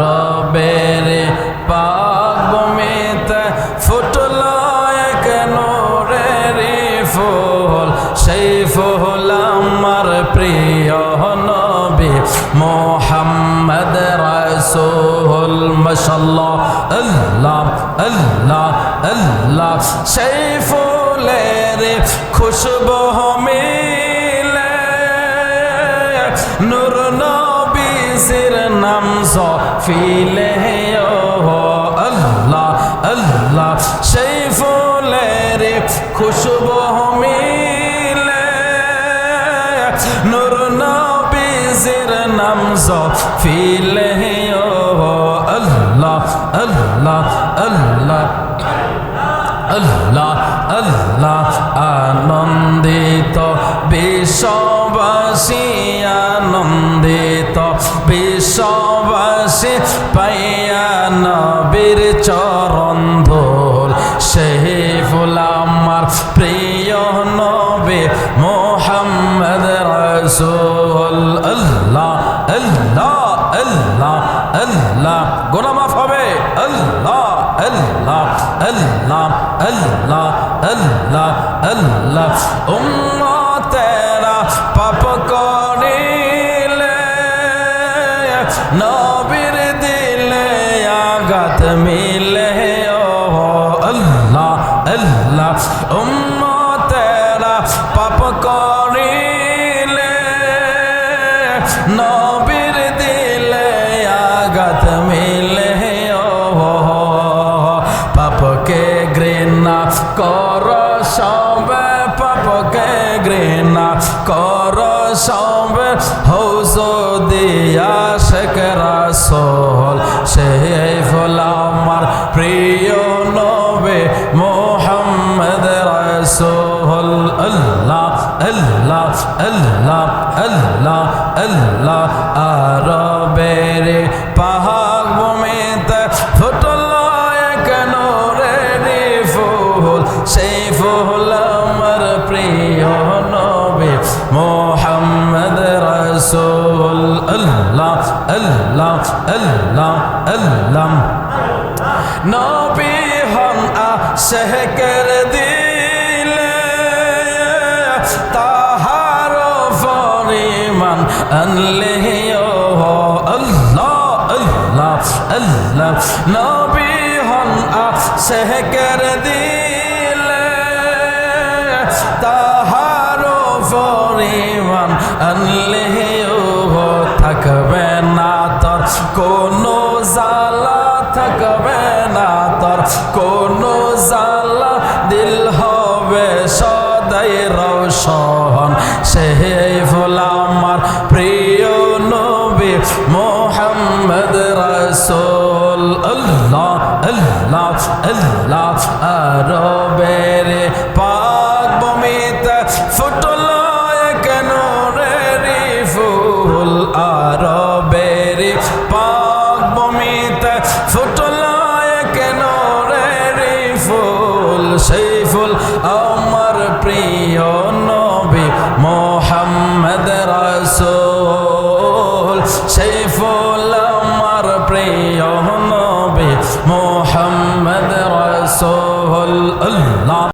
রবের পাক বমিতে ফুটল এক নোরের ফুল। সেই ফুল আমার প্রিয় নবী মোহাম্মদ রসুল, মশাল্লাহ, আল্লাহ আল্লাহ আল্লাহ। সেই ফুলের খুশবু নাম সফিলে আল্লাহ আল্লাহ। সেই ফুলের খুশবু মিলে নুর নবীজির নাম সফিলে আল্লাহ আল্লাহ। আল্লাহ আল্লাহ আনন্দিত, বিশ্ববাসী আনন্দিত, বিশ্ববাসী পাইয়া নবীর চরণ ধোল। সেই ফুল আমার প্রিয় নবী মোহাম্মদ রসুল। আল্লাহ আল্লাহ আল্লাহ আল্লাহ। গোলামাফ হবে। আল্লাহ আল্লাহ আল্লাহ আল্লাহ আল্লাহ আল্লাহ। উম্মতেরা পাপ করিলে, নবীর দিলে আঘাত মিলে। ও আল্লাহ আল্লাহ। উম্মতেরা পাপ করিলে নবীর পাপকে ঘৃণা কর, সবে পাপকে ঘৃণা কর, সবে হৌস দিয়া শেখরা সোল সেই ফল আমার প্রিয় নবে মোহাম্মদ রসুল। আল্লাহ আল্লাহ আল্লাহ আল্লাহ আল্লাহ, আরবের পাহাড় রসুল আল্লাহ আল্লাহ আল্লাহ আল্লাহ নবী হন আশেকের দিলে তাহার পরিমাণ আনলে ও আল্লাহ আল্লাহ আল্লাহ নবী হন আশেকের দিলে তাহার পরিমাণ আনলে ও থাকবে না তোর কোনো জালা থাকবে না তোর। কোনো জালা দিল হবে সদাই রৌশন সেই ফুল আমার প্রিয় নবী মোহাম্মদ রসুল। আল্লাহ আল্লাহ আল্লাহ আরবের